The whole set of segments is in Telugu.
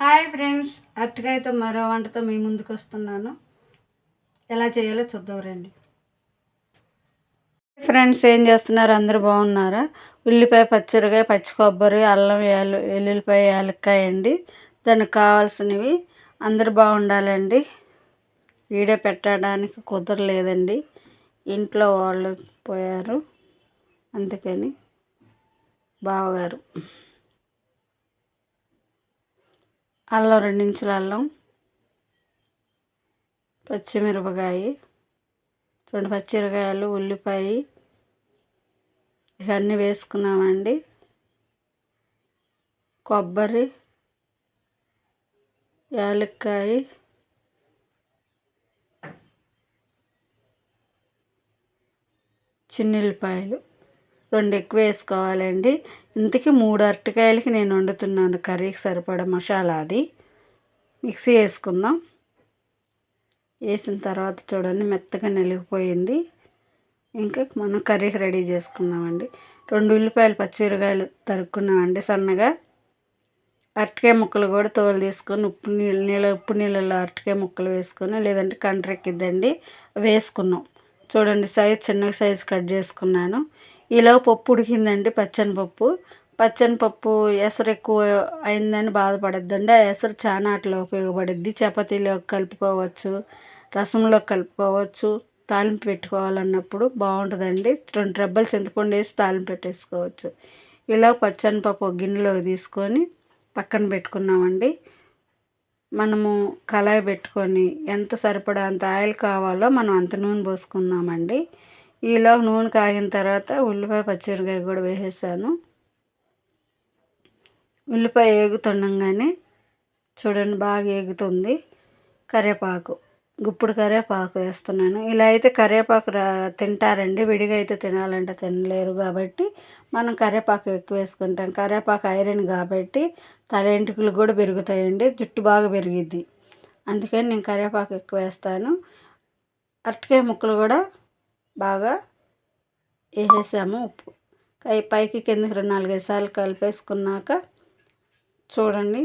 హాయ్ ఫ్రెండ్స్ అరటికాయతో మరో వంటతో మీ ముందుకు వస్తున్నాను. ఎలా చేయాలో చూద్దాం రండి. ఫ్రెండ్స్ ఏం చేస్తున్నారు? అందరూ బాగున్నారా? ఉల్లిపాయ పచ్చిరకాయ పచ్చి కొబ్బరి అల్లం ఎల్లు ఎల్లుల్లిపాయ యాలక్కాయ అండి. దానికి కావాల్సినవి అందరు బాగుండాలండి. వీడియో పెట్టడానికి కుదరలేదండి. ఇంట్లో వాళ్ళు పోయారు. అందుకని బావగారు. అల్లం రెండించుల అల్లం పచ్చిమిరపకాయ రెండు పచ్చిమిరకాయలు ఉల్లిపాయ ఇవన్నీ వేసుకున్నామండి. కొబ్బరి యాలక్కాయ చిన్నుల్లిపాయలు. రెండు ఎక్కువ వేసుకోవాలండి ఇంతకీ మూడు అరటికాయలకి నేను వండుతున్నాను కర్రీకి సరిపడా మసాలా అది. మిక్సీ వేసుకుందాం. వేసిన తర్వాత చూడండి మెత్తగా నలిగిపోయింది. ఇంకా మనం కర్రీకి రెడీ చేసుకున్నామండి రెండు ఉల్లిపాయలు పచ్చిమిరకాయలు తరుక్కున్నామండి సన్నగా. అరటికాయ ముక్కలు కూడా తోలు తీసుకొని ఉప్పు నీళ్ళు నీళ్ళ ఉప్పు నీళ్ళలో అరటికాయ ముక్కలు వేసుకొని లేదంటే కంట్రెక్కిద్దండి వేసుకున్నాం. చూడండి సైజ్ చిన్న సైజు కట్ చేసుకున్నాను. ఇలా పప్పు ఉడికిందండి పచ్చని పప్పు. పచ్చని పప్పు ఎసరు ఎక్కువ అయిందని బాధపడద్దండి. ఆ ఎసరు చాలా అట్లా ఉపయోగపడుద్ది. చపాతీలో కలుపుకోవచ్చు రసంలో కలుపుకోవచ్చు తాలింపు పెట్టుకోవాలన్నప్పుడు బాగుంటుందండి రెండు రెబ్బలు చింతపండు వేసి తాలింపు పెట్టేసుకోవచ్చు. ఇలా పచ్చని పప్పు గిన్నెలోకి తీసుకొని పక్కన పెట్టుకున్నామండి. మనము కళాయి పెట్టుకొని ఎంత సరిపడా అంత ఆయిల్ కావాలో మనం అంత నూనె పోసుకుందామండి. ఈలో నూనె కాగిన తర్వాత ఉల్లిపాయ పచ్చిమిరకాయ కూడా వేసేసాను. ఉల్లిపాయ వేగుతుండగానే చూడండి బాగా వేగుతుంది కరివేపాకు గుప్పుడు కరివేపాకు వేస్తున్నాను. ఇలా అయితే కరివేపాకు రా తింటారండి. విడిగా అయితే తినాలంటే తినలేరు కాబట్టి మనం కరివేపాకు ఎక్కువ వేసుకుంటాం. కరివేపాకు ఐరన్ కాబట్టి తల ఎంటుకలు కూడా పెరుగుతాయండి. జుట్టు బాగా పెరిగిద్ది. అందుకని నేను కరివేపాకు ఎక్కువ వేస్తాను. అరటికాయ ముక్కలు కూడా బాగా వేసేసాము ఉప్పు. పైకి కిందకి రెండు నాలుగైదు సార్లు కలిపేసుకున్నాక చూడండి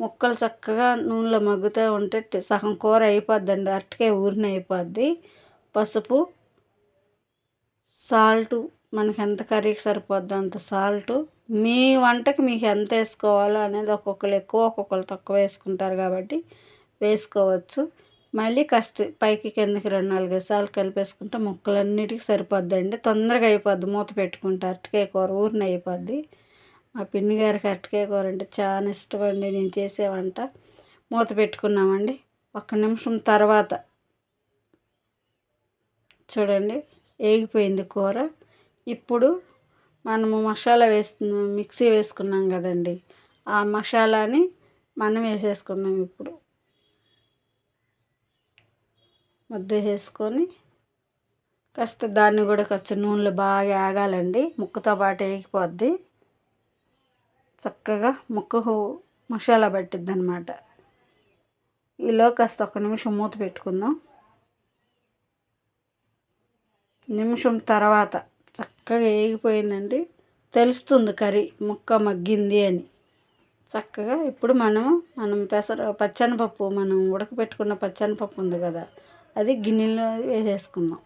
ముక్కలు చక్కగా నూనెలో మగ్గుతూ ఉంటే సగం కూర అయిపోద్దండి అట్టకే ఊరిన అయిపోద్ది. పసుపు సాల్టు మనకి ఎంత కర్రీకి సరిపోద్ది అంత సాల్టు. మీ వంటకి మీకు ఎంత వేసుకోవాలో అనేది ఒక్కొక్కరు ఎక్కువ ఒక్కొక్కరు తక్కువ వేసుకుంటారు కాబట్టి వేసుకోవచ్చు. మళ్ళీ కాస్త పైకి కిందకి రెండు నాలుగు సార్లు కలిపేసుకుంటే ముక్కలన్నిటికీ సరిపోద్దండి. తొందరగా అయిపోద్ది. మూత పెట్టుకుంటే అరటికాయ కూర ఊరిన అయిపోద్ది. మా పిన్ని గారికి అరటికాయ కూర అంటే చాలా ఇష్టమండి నేను చేసే వంట. మూత పెట్టుకున్నామండి. ఒక్క నిమిషం తర్వాత చూడండి. వేగిపోయింది కూర. ఇప్పుడు మనము మసాలా వేస్తున్నాం మిక్సీ వేసుకున్నాం కదండి. ఆ మసాలాని మనం వేసేసుకుందాం ఇప్పుడు. ముద్ద చేసుకొని కాస్త దాన్ని కూడా కాస్త నూనెలో బాగా ఆగాలండి ముక్కతో పాటు వేగిపోద్ది చక్కగా ముక్కకు మసాలా పట్టిద్ది అనమాట ఈలో కాస్త ఒక నిమిషం మూత పెట్టుకుందాం. నిమిషం తర్వాత చక్కగా వేగిపోయిందండి తెలుస్తుంది కర్రీ ముక్క మగ్గింది అని. చక్కగా ఇప్పుడు మనము మనం పెసర పచ్చనిపప్పు మనం ఉడకపెట్టుకున్న పచ్చనిపప్పు ఉంది కదా అది గిన్నెలో వేసేసుకుందాం.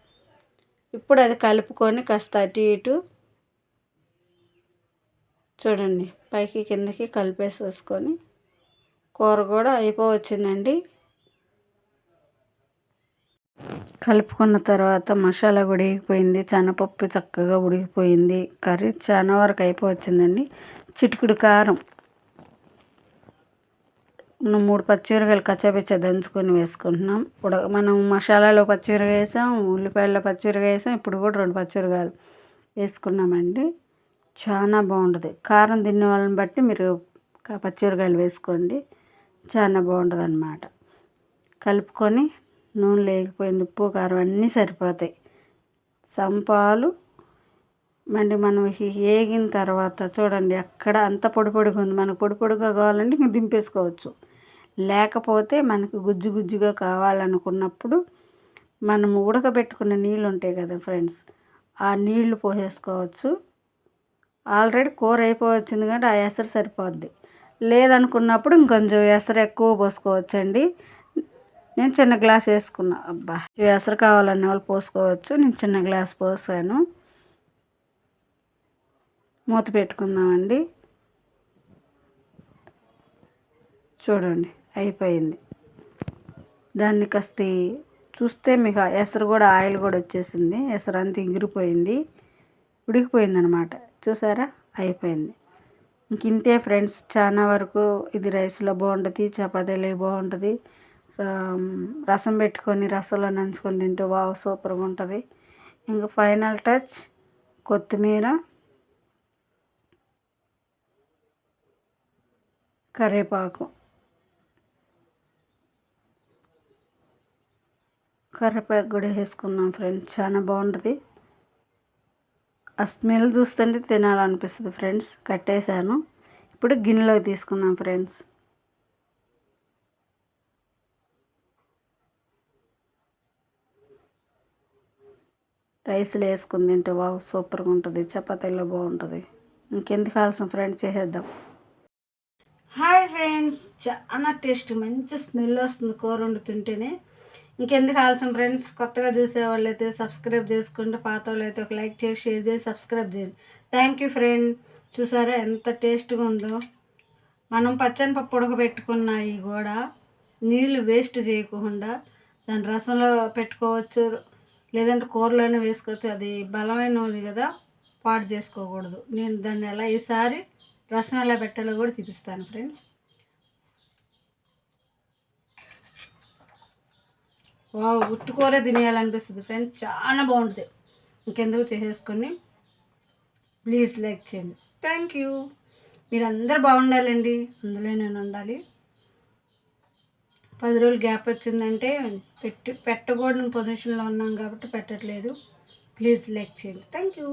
ఇప్పుడు అది కలుపుకొని కాస్త అటు ఇటు చూడండి పైకి కిందకి కలిపేసేసుకొని కూర కూడా అయిపోవచ్చిందండి. కలుపుకున్న తర్వాత మసాలా ఉడికిపోయింది శనగపప్పు చక్కగా ఉడికిపోయింది కర్రీ చాలా వరకు అయిపోవచ్చిందండి. చిటికుడు కారం మూడు పచ్చిమిరకాయలు కచ్చాపిచ్చా దంచుకొని వేసుకుంటున్నాం. ఉడ మనం మసాలాలో పచ్చిమిరకాయ వేసాం ఉల్లిపాయల్లో పచ్చిమిరకాయ వేసాం ఇప్పుడు కూడా రెండు పచ్చిమిరకాయలు వేసుకున్నామండి. చాలా బాగుంటుంది. కారం తినే వాళ్ళని బట్టి మీరు పచ్చిమిరకాయలు వేసుకోండి. చాలా బాగుంటుంది అన్నమాట కలుపుకొని నూనె లేకపోయింది ఉప్పు కారం అన్నీ సరిపోతాయి. సంపాలు మళ్ళీ మనం వేగిన తర్వాత చూడండి అక్కడ అంత పొడి పొడిగా ఉంది. మనకు పొడి పొడిగా కావాలంటే ఇంక దింపేసుకోవచ్చు. లేకపోతే మనకు గుజ్జు గుజ్జుగా కావాలనుకున్నప్పుడు మనం ఉడకబెట్టుకున్న నీళ్ళు ఉంటాయి కదా ఫ్రెండ్స్ ఆ నీళ్ళు పోసేసుకోవచ్చు. ఆల్రెడీ కూర అయిపోవచ్చింది కాబట్టి ఆ ఎసరు సరిపోద్ది. లేదనుకున్నప్పుడు ఇంకొంచెం ఎసరు ఎక్కువ పోసుకోవచ్చండి. నేను చిన్న గ్లాస్ వేసుకున్నా. అబ్బా ఎసరు కావాలన్న వాళ్ళు పోసుకోవచ్చు. నేను చిన్న గ్లాస్ పోసాను. మూత పెట్టుకుందామండి. చూడండి. అయిపోయింది. దాన్ని కాస్త చూస్తే మీకు ఎసరు కూడా ఆయిల్ కూడా వచ్చేసింది. ఎసరు అంతా ఎగిరిపోయింది. ఉడికిపోయింది అనమాట చూసారా? అయిపోయింది. ఇంక ఇంతే ఫ్రెండ్స్ చాలా వరకు ఇది రైస్లో బాగుంటుంది చపాతీలు బాగుంటుంది. రసం పెట్టుకొని రసంలో నంచుకొని తింటే వావ్ సూపర్గా ఉంటుంది. ఇంకా ఫైనల్ టచ్ కొత్తిమీర కరివేపాకు. కరివేపాకు కూడా వేసుకున్నాం ఫ్రెండ్స్. చాలా బాగుంటుంది. ఆ స్మెల్ చూస్తుంటే తినాలనిపిస్తుంది ఫ్రెండ్స్. కట్టేశాను. ఇప్పుడు గిన్నెలోకి తీసుకుందాం ఫ్రెండ్స్. రైస్లో వేసుకుని తింటే బాగు సూపర్గా ఉంటుంది. చపాతీలో బాగుంటుంది. ఇంకెందుకు కావాల్సిన ఫ్రెండ్స్ చేసేద్దాం. Hi friends. చాలా టేస్ట్ మంచి స్మెల్ వస్తుంది కూర వండుతుంటేనే ఇంకెందుకు ఆలస్యం ఫ్రెండ్స్? కొత్తగా చూసే వాళ్ళు అయితే సబ్స్క్రైబ్ చేసుకుంటే పాత వాళ్ళు అయితే ఒక లైక్ చేసి షేర్ చేసి సబ్స్క్రైబ్ చేయండి. Thank you friend. చూసారా ఎంత టేస్ట్గా ఉందో? మనం పచ్చని పప్పు ఉడకబెట్టుకున్న ఈ కూడా నీళ్ళు వేస్ట్ చేయకుండా దాని రసంలో పెట్టుకోవచ్చు లేదంటే కూరలోనే వేసుకోవచ్చు. అది బలమైన ఉంది కదా పాడు చేసుకోకూడదు. నేను దాన్ని ఎలా ఈసారి రసం ఎలా పెట్టాలో కూడా చూపిస్తాను ఫ్రెండ్స్. ఉట్టుకూర తినేయాలనిపిస్తుంది. ఫ్రెండ్స్ చాలా బాగుంటుంది. ఇంకెందుకు చేసేసుకొని ప్లీజ్ లైక్ చేయండి. థ్యాంక్ యూ మీరు అందరు బాగుండాలండి. అందులో నేను ఉండాలి. పది రోజులు గ్యాప్ వచ్చిందంటే పెట్టి పెట్టకూడని పొజిషన్లో ఉన్నాం కాబట్టి పెట్టట్లేదు. ప్లీజ్ లైక్ చేయండి. Thank you